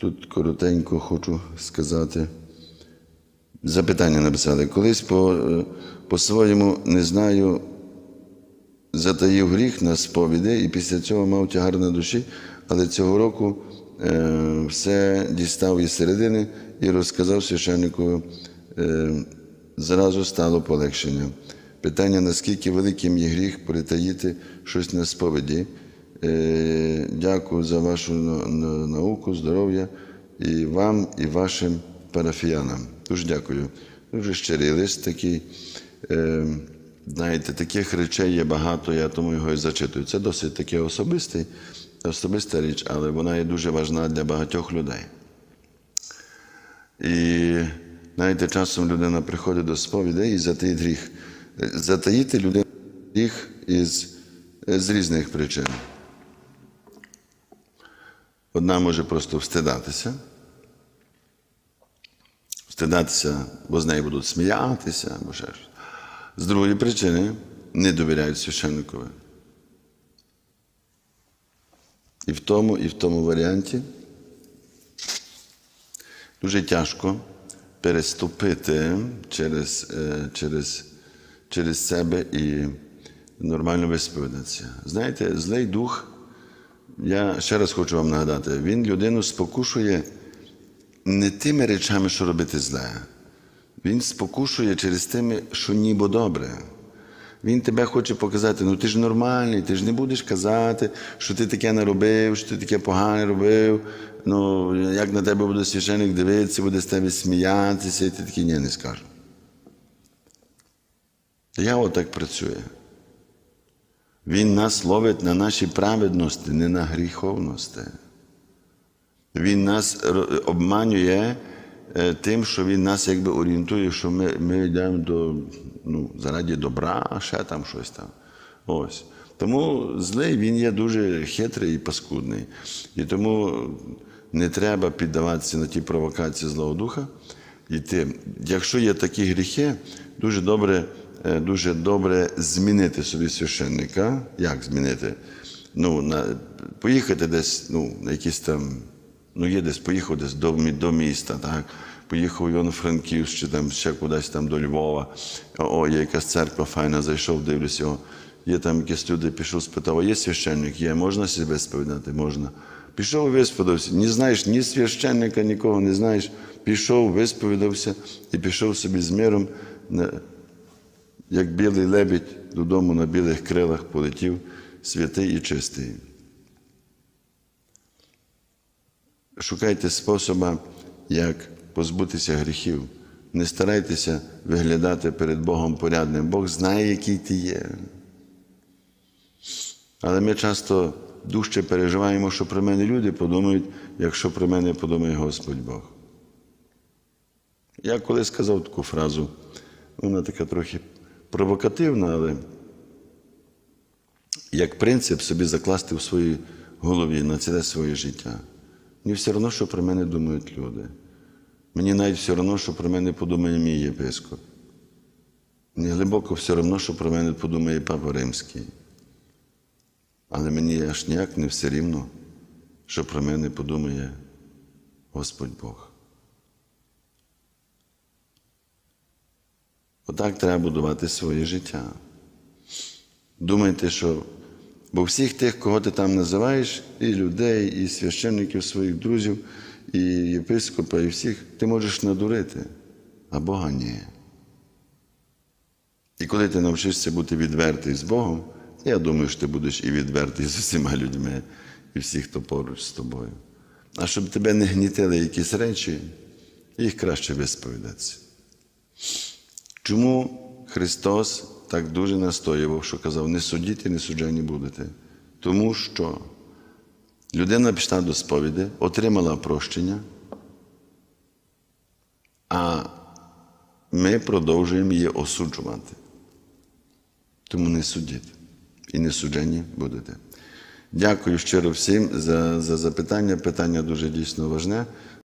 Тут коротенько хочу сказати. Запитання написали. Колись е, по-своєму не знаю, затаїв гріх на сповіді і після цього мав тягар на душі, але цього року е, все дістав із середини і розказав священнику. Е, зразу стало полегшення. Питання, наскільки великим є гріх притаїти щось на сповіді. Е, дякую за вашу на- на- науку, здоров'я і вам, і вашим парафіянам. Дуже дякую. Дуже щирий лист такий. Е, знаєте, таких речей є багато, я тому його і зачитую. Це досить таке особистий, особиста річ, але вона є дуже важна для багатьох людей. І знаєте, часом людина приходить до сповідей і затаїть гріх. Затаїти людину гріх із, з різних причин. Одна може просто встидатися. Встидатися, бо з нею будуть сміятися, або ще щось. З другої причини не довіряють священникові. І в тому, і в тому варіанті дуже тяжко переступити через, е, через, через себе і нормально висповідатися. Знаєте, злий дух, я ще раз хочу вам нагадати, він людину спокушує не тими речами, що робити зле. Він спокушує через тими, що ніби добре. Він тебе хоче показати, ну ти ж нормальний, ти ж не будеш казати, що ти таке не робив, що ти таке погане робив. Ну, як на тебе буде священик дивитися, буде з тебе сміятися, і ти такий ні, не скажу. Диявол так працює. Він нас ловить на нашій праведності, не на гріховності. Він нас обманює е, тим, що він нас якби орієнтує, що ми, ми йдемо до, ну, заради добра, а ще там щось там. Ось. Тому злий він є дуже хитрий і паскудний. І тому не треба піддаватися на ті провокації Злого Духа. Йти. Якщо є такі гріхи, дуже добре, дуже добре змінити собі священника. Як змінити? Ну, на, поїхати десь ну, на якісь там Ну, є десь поїхав десь до, до міста, так? Поїхав в Івано-Франківськ чи там ще кудись там до Львова. О, є якась церква файна, зайшов, дивлюся. О, є там якісь люди, пішов, спитав, а є священник? Є, можна себе сповідати? Можна. Пішов висповідався. Не знаєш ні священника, нікого не знаєш. Пішов, висповідався і пішов собі з миром, як білий лебідь додому на білих крилах полетів, святий і чистий. Шукайте способа, як позбутися гріхів. Не старайтеся виглядати перед Богом порядним. Бог знає, який ти є. Але ми часто дужче переживаємо, що про мене люди подумають, якщо про мене подумає Господь Бог. Я колись сказав таку фразу, вона така трохи провокативна, але як принцип собі закласти в своїй голові на ціле своє життя. Мені все одно, що про мене думають люди. Мені навіть все одно, що про мене подумає мій єпископ. Мені глибоко все одно, що про мене подумає Папа Римський. Але мені аж ніяк не все рівно, що про мене подумає Господь Бог. Отак треба будувати своє життя. Думайте, що бо всіх тих, кого ти там називаєш, і людей, і священників своїх друзів, і єпископа, і всіх, ти можеш надурити, а Бога ні. І коли ти навчишся бути відвертий з Богом, я думаю, що ти будеш і відвертий з усіма людьми, і всіх, хто поруч з тобою. А щоб тебе не гнітили якісь речі, їх краще висповідатися. Чому Христос так дуже настоював, що казав, не судіть і не суджені будете? Тому що людина пішла до сповіді, отримала прощення, а ми продовжуємо її осуджувати. Тому не судіть і не суджені будете. Дякую щиро всім за, за запитання. Питання дуже дійсно важне.